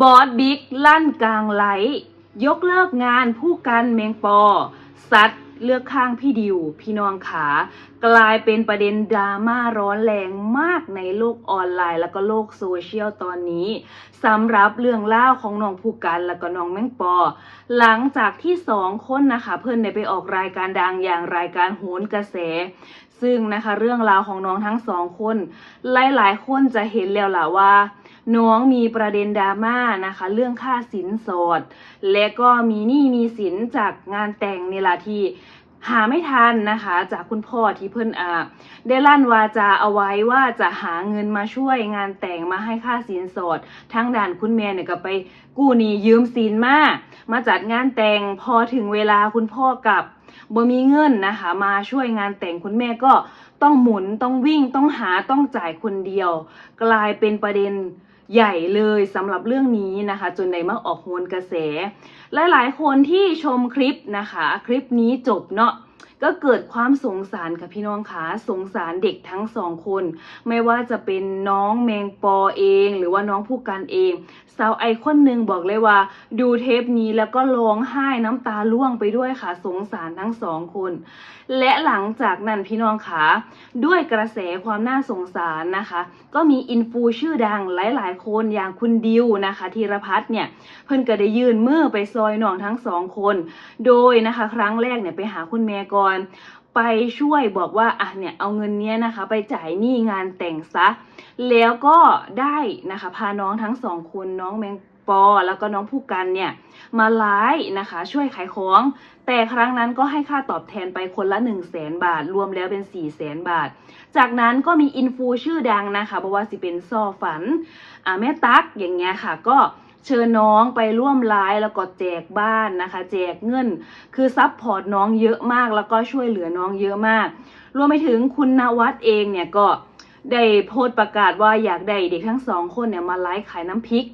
บอสบิ๊กลั่นกลางไลท์ยกเลิกงานผู้กันเมงปอซัดเลือกข้างพี่ดิว พี่น้องขากลายเป็นประเด็นดราม่าร้อนแรงมากในโลกออนไลน์ แล้วก็โลกโซเชียลตอนนี้สำหรับเรื่องเล่าของน้องผู้กันแล้วก็น้องแมงปอ หลังจากที่สองคนนะคะ เพื่อนได้ไปออกรายการดังอย่างรายการโหนกระแส ซึ่งนะคะเรื่องราวของน้องทั้งสองคน หลายๆ คนจะเห็นแล้วล่ะว่า น้องมีประเด็นดราม่านะคะ เรื่องค่าสินสอด และก็มีหนี้มีสินจากงานแต่งนี่ละที่หาไม่ทันนะคะ จากคุณพ่อที่เพิ่นอาได้ลั่นวาจาเอาไว้ว่าจะหาเงินมาช่วยงานแต่งมาให้ค่าสินสอดทั้งด่านคุณแม่เนี่ยก็ไปกู้หนี้ยืมสินมามาจัดงานแต่งพอถึงเวลาคุณพ่อกลับบ่มีเงินนะคะ มาช่วยงานแต่งคุณแม่ก็ต้องหมุนต้องวิ่งต้องหาต้องจ่ายคนเดียว กลายเป็นประเด็น ใหญ่เลยสำหรับเรื่องนี้นะคะ จนในมาออกโหนกระแส หลายๆ คนที่ชมคลิปนะคะ คลิปนี้จบเนาะ ก็เกิดความสงสารค่ะพี่น้องคะสงสารเด็กทั้งสองคน ไม่ว่าจะเป็นน้องแมงปอเอง หรือว่าน้องผู้กันเองสาวไอคนหนึ่งบอกเลยว่า ดูเทปนี้แล้วก็ร้องไห้น้ำตาร่วงไปด้วยค่ะ สงสารทั้งสองคน และหลังจากนั้นพี่น้องคะด้วยกระแสความน่าสงสารนะคะ ก็มีอินฟูชื่อดังหลาย ๆ คนอย่างคุณดิวนะคะธีรพัฒน์เนี่ยเพิ่นก็ได้ยื่นมือไปซอยน้องทั้งสองคน โดยนะคะ ครั้งแรกเนี่ยไปหาคุณแม่ก่อนไปช่วยบอกว่าอะเนี่ยเอาเงินเนี้ยนะคะ ไปจ่ายหนี้งานแต่งซะ แล้วก็ได้นะคะพาน้องทั้งสองคนน้องแมงปอแล้วก็น้องผู้กันเนี่ยมาไลฟ์นะคะ ช่วยขายของ แต่ครั้งนั้นก็ให้ค่าตอบแทนไปคนละ 1 0 0 0 0แสนบาท รวมแล้วเป็น 4 0 0แสนบาท จากนั้นก็มีอินฟูชื่อดังนะคะบอกว่าสิเป็นซอฝันอ่าแม่ตั๊กอย่างเงี้ยค่ะก็ เชิญน้องไปร่วมไลฟ์แล้วก็แจกบ้านนะคะ แจกเงิน คือซัพพอร์ตน้องเยอะมาก แล้วก็ช่วยเหลือน้องเยอะมาก รวมไปถึงคุณนวัดเองเนี่ยก็ได้โพสต์ประกาศว่าอยากได้เด็กทั้งสองคนเนี่ยมาไลฟ์ขายน้ำพริก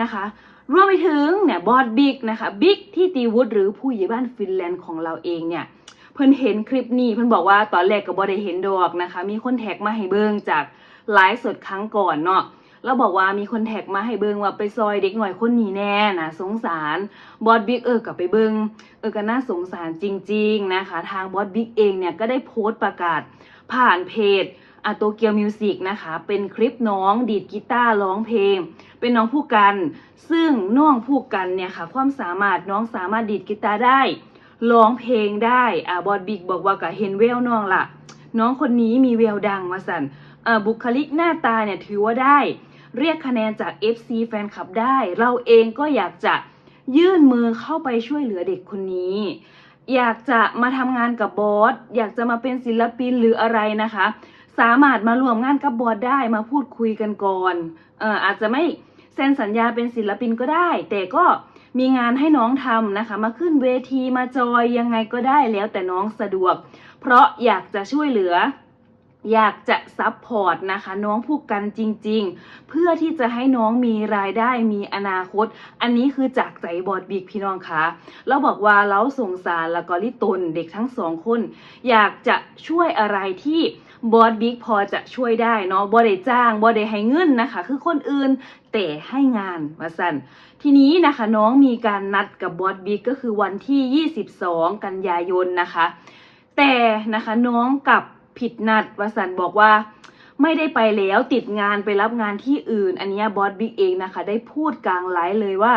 นะคะรวมไปถึงเนี่ยบอสบิ๊กนะคะบิ๊กที่ตีวุฒหรือผู้ใหญ่บ้านฟินแลนด์ของเราเองเนี่ยเพิ่นเห็นคลิปนี้เพิ่นบอกว่าตอนแรกก็บ่ได้เห็นดอกนะคะ มีคนแท็กมาให้เบิ่งจากไลฟ์สดครั้งก่อนเนาะ แล้วบอกว่ามีคนแท็กมาให้เบิงว่าไปซอยเด็กหน่อยคนนี้แน่นะสงสารบอสบิ๊กเออกับไปเบิงเออก็น่าสงสารจริง ๆนะคะ ทางบอสบิ๊กเองเนี่ยก็ได้โพสต์ประกาศผ่านเพจอะโตเกียวมิวสิกนะคะ เป็นคลิปน้องดีดกีตาร์ร้องเพลง เป็นน้องผู้กัน ซึ่งน้องผู้กันเนี่ยค่ะ ความสามารถน้องสามารถดีดกีตาร์ได้ร้องเพลงได้อ่าบอดบิ๊กบอกว่าก็เห็นแววน้องละน้องคนนี้มีแววดังมาสั่นอ่าบุคลิกหน้าตาเนี่ยถือว่าได้ เรียกคะแนนจาก FC แฟนคลับได้ เราเองก็อยากจะยื่นมือเข้าไปช่วยเหลือเด็กคนนี้ อยากจะมาทำงานกับบอสอยากจะมาเป็นศิลปินหรืออะไรนะคะ สามารถมารวมงานกับบอสได้มาพูดคุยกันก่อนเอ่ออาจจะไม่เซ็นสัญญาเป็นศิลปินก็ได้ แต่ก็มีงานให้น้องทำนะคะ มาขึ้นเวทีมาจอยยังไงก็ได้แล้วแต่น้องสะดวก เพราะอยากจะช่วยเหลือ อยากจะซัพพอร์ตนะคะ น้องผู้กันจริง ๆ เพื่อที่จะให้น้องมีรายได้มีอนาคต อันนี้คือจากใจบอดบิ๊กพี่น้องคะเราบอกว่าเราสงสารแล้วก็ลิตนเด็กทั้งสองคน อยากจะช่วยอะไรที่บอสบิ๊กพอจะช่วยได้เนาะบอได้จ้างบอได้ให้เงินนะคะ คือคนอื่นแต่ให้งานว่าสันทีนี้นะคะน้องมีการนัดกับบอสบิ๊กก็คือวันที่ 22 กันยายนนะคะ แต่นะคะน้องกับ ผิดนัดวสันบอกว่า ไม่ได้ไปแล้วติดงานไปรับงานที่อื่น อันนี้บอสบิ๊กเองนะคะ ได้พูดกลางไลฟ์เลยว่า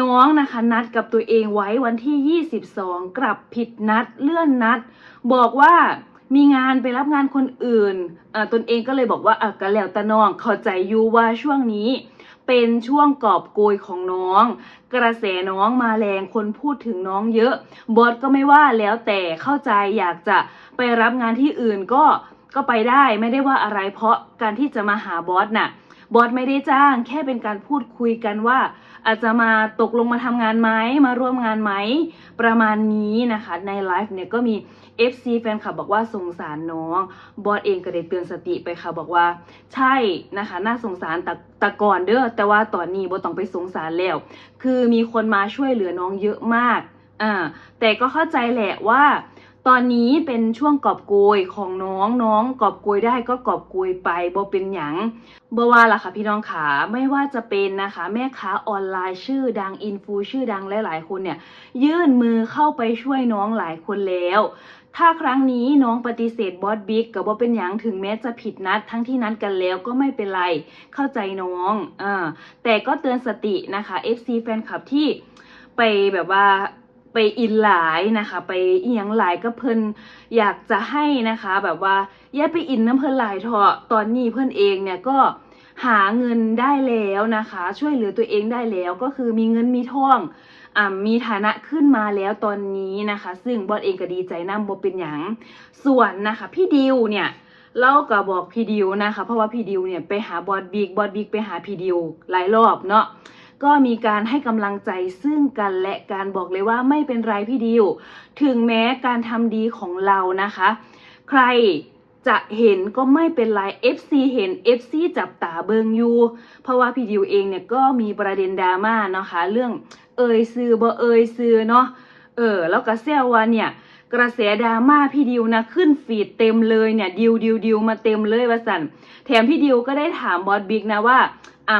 น้องนะคะนัดกับตัวเองไว้วันที่ 22 กลับผิดนัดเลื่อนนัด บอกว่ามีงานไปรับงานคนอื่นตนเองก็เลยบอกว่าอะก็แล้วต่น้องเข้าใจอยู่ว่าช่วงนี้ เป็นช่วงกอบโกยของน้อง กระแสน้องมาแรงคนพูดถึงน้องเยอะ บอสก็ไม่ว่าแล้วแต่เข้าใจอยากจะไปรับงานที่อื่นก็ก็ไปได้ไม่ได้ว่าอะไรเพราะการที่จะมาหาบอสน่ะ บอสไม่ได้จ้าง แค่เป็นการพูดคุยกันว่า อาจจะมาตกลงมาทำงานไหมมาร่วมงานไหม ประมาณนี้นะคะ ในไลฟ์เนี่ยก็มี FC แฟนคลับบอกว่าสงสารน้อง บอสเองก็ได้เตือนสติไปค่ะบอกว่า ใช่นะคะ น่าสงสารแต่แต่ก่อนเด้อแต่ว่าตอนนี้บอต้องไปสงสารแล้ว คือมีคนมาช่วยเหลือน้องเยอะมากอ่าแต่ก็เข้าใจแหละว่า ตอนนี้เป็นช่วงกอบโกยของน้องน้องกอบโกยได้ก็กอบโกยไปบ่เป็นหยังบ่ว่าล่ะค่ะพี่น้องขาไม่ว่าจะเป็นนะคะ แม่ค้าออนไลน์ชื่อดังอินฟูชื่อดังหลายๆคนเนี่ยยื่นมือเข้าไปช่วยน้องหลายคนแล้ว ถ้าครั้งนี้น้องปฏิเสธบอสบิ๊กก็บ่เป็นหยังถึงแม้จะผิดนัดทั้งที่นัดกันแล้วก็ไม่เป็นไรเข้าใจน้องอ่าแต่ก็เตือนสตินะคะ FC แฟนคลับที่ไปแบบว่า ไปอินหลายนะคะ ไปอีหยังหลายก็เพิ่นอยากจะให้นะคะ แบบว่าอย่าไปอินน้ำเพิ่นหลายเถอะตอนนี้เพิ่นเองเนี่ยก็หาเงินได้แล้วนะคะ ช่วยเหลือตัวเองได้แล้วก็คือมีเงินมีทองอ่ามีฐานะขึ้นมาแล้วตอนนี้นะคะ ซึ่งบอสเองก็ดีใจนำบ่เป็นหยังส่วนนะคะ พี่ดิวเนี่ยเราก็บอกพี่ดิวนะคะ เพราะว่าพี่ดิวเนี่ยไปหาบอสบิ๊กบอสบิ๊กไปหาพี่ดิวหลายรอบเนาะ ก็มีการให้กำลังใจซึ่งกันและการบอกเลยว่าไม่เป็นไรพี่ดิว ถึงแม้การทำดีของเรานะคะ ใครจะเห็นก็ไม่เป็นไร FC เห็น FC จับตาเบิงอยู่ เพราะว่าพี่ดิวเองเนี่ยก็มีประเด็นดราม่าเนาะคะ เรื่องเอ่ยซื้อบ่เอ่ยซื้อเนาะ เออ แล้วก็แซวว่าเนี่ยกระแสดราม่าพี่ดิวนะขึ้นฟีดเต็มเลยเนี่ยดิวดิวดิวมาเต็มเลยว่าสันแถมพี่ดิวก็ได้ถามบอสบิ๊กนะว่า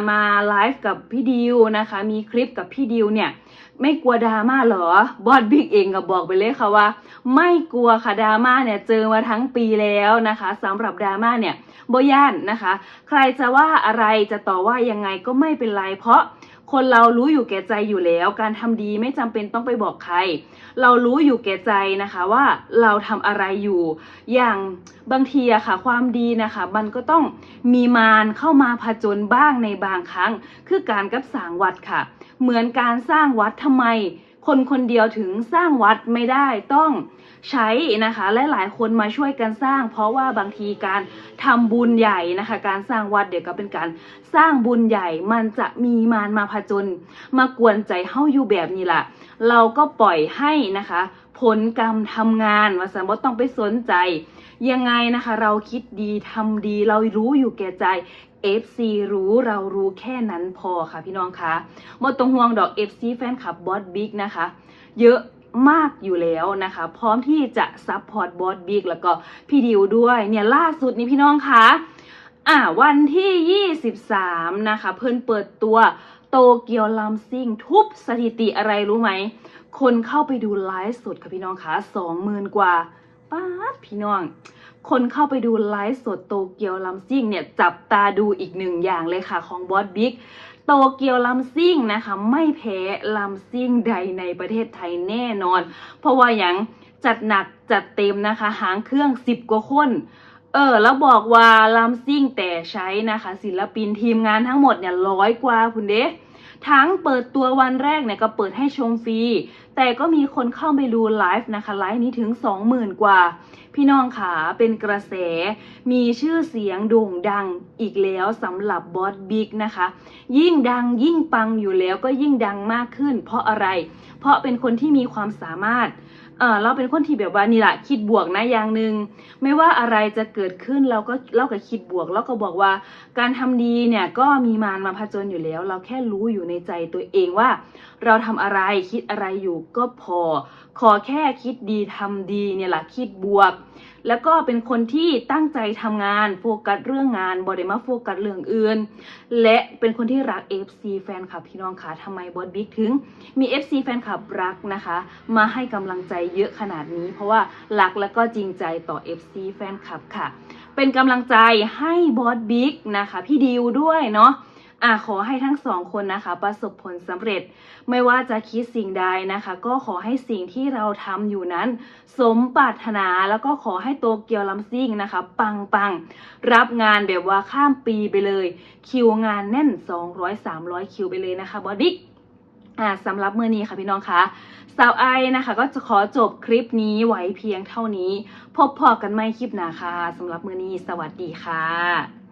มาไลฟ์กับพี่ดิวนะคะ มีคลิปกับพี่ดิวเนี่ย ไม่กลัวดราม่าเหรอ บอสบิ๊กเองก็บอกไปเลยค่ะว่า ไม่กลัวค่ะดราม่าเนี่ยเจอมาทั้งปีแล้วนะคะสำหรับดราม่าเนี่ยบ่ย่านนะคะ ใครจะว่าอะไรจะต่อว่ายังไงก็ไม่เป็นไรเพราะ คนเรารู้อยู่แก่ใจอยู่แล้ว การทำดีไม่จำเป็นต้องไปบอกใคร เรารู้อยู่แก่ใจนะคะว่าเราทำอะไรอยู่ อย่างบางทีอะค่ะ ความดีนะคะ มันก็ต้องมีมารเข้ามาผจญบ้างในบางครั้ง คือการกับสร้างวัดค่ะ เหมือนการสร้างวัดทำไม คนคนเดียวถึงสร้างวัดไม่ได้ต้องใช้นะคะและหลายคนมาช่วยกันสร้าง เพราะว่าบางทีการทำบุญใหญ่นะคะ การสร้างวัดเดี๋ยวก็เป็นการสร้างบุญใหญ่มันจะมีมารมาผจญมากวนใจเฮาอยู่แบบนี้ล่ะ เราก็ปล่อยให้นะคะ ผลกรรมทำงานว่าสันบ่ต้องไปสนใจ ยังไงนะคะ เราคิดดีทำดีเรารู้อยู่แก่ใจ FC รู้เรารู้แค่นั้นพอค่ะพี่น้องคะหมดตรงห่วงดอก FC แฟนคลับบอสบิ๊กนะคะ เยอะมากอยู่แล้วนะคะ พร้อมที่จะซัพพอร์ตบอสบิ๊กแล้วก็พี่ดิวด้วยเนี่ยล่าสุดนี้พี่น้องคะอ่าวันที่ 23 นะคะ เพิ่นเปิดตัวโตเกียวลัมซิงทุบสถิติอะไรรู้ไหม คนเข้าไปดูไลฟ์สดค่ะพี่น้องคะสองหมื่นกว่าป้าพี่น้อง คนเข้าไปดูไลฟ์สดโตเกียวลัมซิ่งเนี่ยจับตาดูอีกหนึ่งอย่างเลยค่ะของบอสบิ๊กโตเกียวลัมซิ่งนะคะ ไม่แพ้ลัมซิ่งใดในประเทศไทยแน่นอน เพราะว่าอย่างจัดหนักจัดเต็มนะคะ หางเครื่องสิบกว่าคนเออแล้วบอกว่าลัมซิ่งแต่ใช้นะคะ ศิลปินทีมงานทั้งหมดเนี่ยร้อยกว่าคุณเด้ ทั้งเปิดตัววันแรกเนี่ยก็เปิดให้ชมฟรี แต่ก็มีคนเข้าไปดูไลฟ์นะคะไลฟ์นี้ถึง 20,000 กว่า พี่น้องขาเป็นกระแส มีชื่อเสียงโด่งดังอีกแล้วสำหรับบอสบิ๊กนะคะ ยิ่งดังยิ่งปังอยู่แล้วก็ยิ่งดังมากขึ้น เพราะอะไร เพราะเป็นคนที่มีความสามารถเราเป็นคนที่แบบว่านี่แหละคิดบวกนะอย่างหนึ่งไม่ว่าอะไรจะเกิดขึ้นเราก็เราก็คิดบวก แล้วก็บอกว่า การทำดีเนี่ยก็มีมารมาผจญอยู่แล้ว เราแค่รู้อยู่ในใจตัวเองว่า เราทำอะไรคิดอะไรอยู่ก็พอ ขอแค่คิดดีทำดีเนี่ยแหละคิดบวก แล้วก็เป็นคนที่ตั้งใจทำงานโฟกัสเรื่องงานบอดมาโฟกัสเรื่องอื่น และเป็นคนที่รัก FC แฟนคลับพี่น้องคะทำไมบอสบิ๊กถึงมี FC แฟนคลับรักนะคะ มาให้กำลังใจเยอะขนาดนี้ เพราะว่ารักและก็จริงใจต่อ FC แฟนคลับค่ะ เป็นกำลังใจให้บอสบิ๊กนะคะพี่ดิวด้วยเนาะ อะขอให้ทั้งสองคนนะคะ ประสบผลสำเร็จ ไม่ว่าจะคิดสิ่งใดนะคะ ก็ขอให้สิ่งที่เราทำอยู่นั้น สมปรารถนาแล้วก็ขอให้โตเกียวลัมซิ่งนะคะ ปังปังรับงานแบบว่าข้ามปีไปเลย คิวงานแน่น 200-300 คิวไปเลยนะคะบอสบิ๊กอ่าสำหรับเมื้อนี้ค่ะพี่น้องคะสาวไอนะคะ ก็จะขอจบคลิปนี้ไว้เพียงเท่านี้ พบพอกันไม่คลิปหน้าค่ะสำหรับเมื้อนี้สวัสดีค่ะ